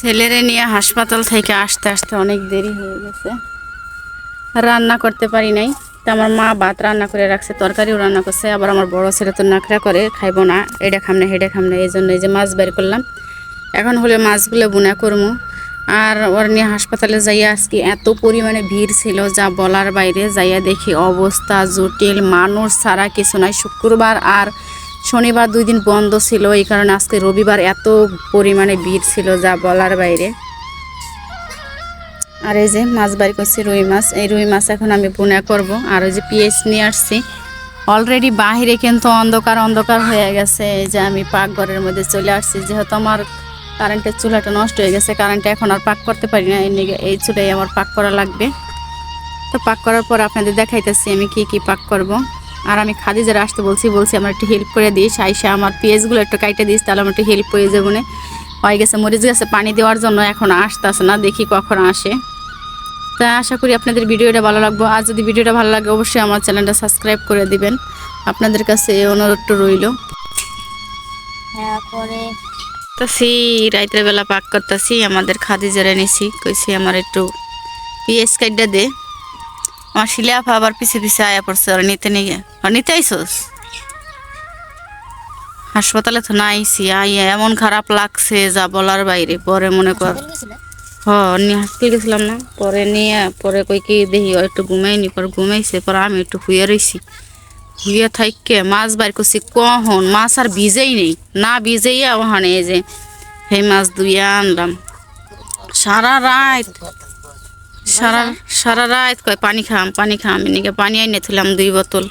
ছেলেরে নিয়ে হাসপাতাল থেকে আসতে আসতে অনেক দেরি হয়ে গেছে। রান্না করতে পারি নাই। তো আমার মা ভাত রান্না করে রাখছে, তরকারিও রান্না করছে। আবার আমার বড় ছেলে তো নাখরা করে, খাইবো না, এটা খাম না হেডে খাম না এই জন্য এই যে মাছ বের করলাম। এখন হলে মাছগুলো বুনা করব আর ওর নিয়ে হাসপাতালে যাইয়া আজকে এত পরিমাণে ভিড় ছিল, যা বলার বাইরে, যাইয়া দেখি অবস্থা জটিল, মানুষ ছাড়া কিছু নাই। শুক্রবার আর শনিবার দুই দিন বন্ধ ছিল, এই কারণে আজকে রবিবার এত পরিমাণে ভিড় ছিল যা বলার বাইরে। আর এই যে মাছ বাড়ি করছি, রুই মাছ। এই রুই মাছ এখন আমি বুনা করব। আর ওই যে পিএস নিয়ে আসছি। অলরেডি বাহিরে কিন্তু অন্ধকার অন্ধকার হয়ে গেছে। এই যে আমি পাকঘরের মধ্যে চলে আসছি। যেহেতু আমার কারেন্টের চুলাটা নষ্ট হয়ে গেছে কারেন্টে এখন আর পাক করতে পারি না। এই চুলাই আমার পাক করা লাগবে। তো পাক করার পর আপনাদের দেখাইতেছি আমি কি কি পাক করব। আর আমি খাদি যারা আসতে বলছি বলছি আমার একটু হেল্প করে দিস আইসা আমার পেঁয়াজগুলো একটু কাইটে দিস তাহলে আমার একটু হেল্প হয়ে যাব না হয়ে গেছে মরিচ গাছে পানি দেওয়ার জন্য এখন আসতেছে না দেখি কখন আসে। তা আশা করি আপনাদের ভিডিওটা ভালো লাগবে। আর যদি ভিডিওটা ভালো লাগে অবশ্যই আমার চ্যানেলটা সাবস্ক্রাইব করে দিবেন। আপনাদের কাছে এই অনুরোধটা রইল। পরে তাছি রাইতের বেলা পাক করতেছি আমাদের খাদি জেরে নিছি কইছি আমার একটু পিএস কার্ডটা দে। আমার শিলাফা আবার পিছে পিছে আয়া পড়ছে ওরা নিতে নিয়ে। আর নিতে আইসোস? হাসপাতালে তো না আইসি আইয়া এমন খারাপ লাগছে যা বলার বাইরে পরে মনে কর। হ হাসপাতাল গেছিলাম না পরে নিয়ে পরে কই কি দেখি একটু ঘুমাইনি পরে ঘুমাইছে পরে আমি একটু শুয়ে রইছি। শুয়ে থাইকে মাছ বাইর করছি কখন? মাছ আর ভিজেই নেই না ভিজেইয়া ওখানে যে সেই মাছ ধুইয়া আনলাম। সারা রাত সারা সারা রাত কয় পানি খাম পানি খাম এনেকে পানি আইনে থুলাম দুই বোতল।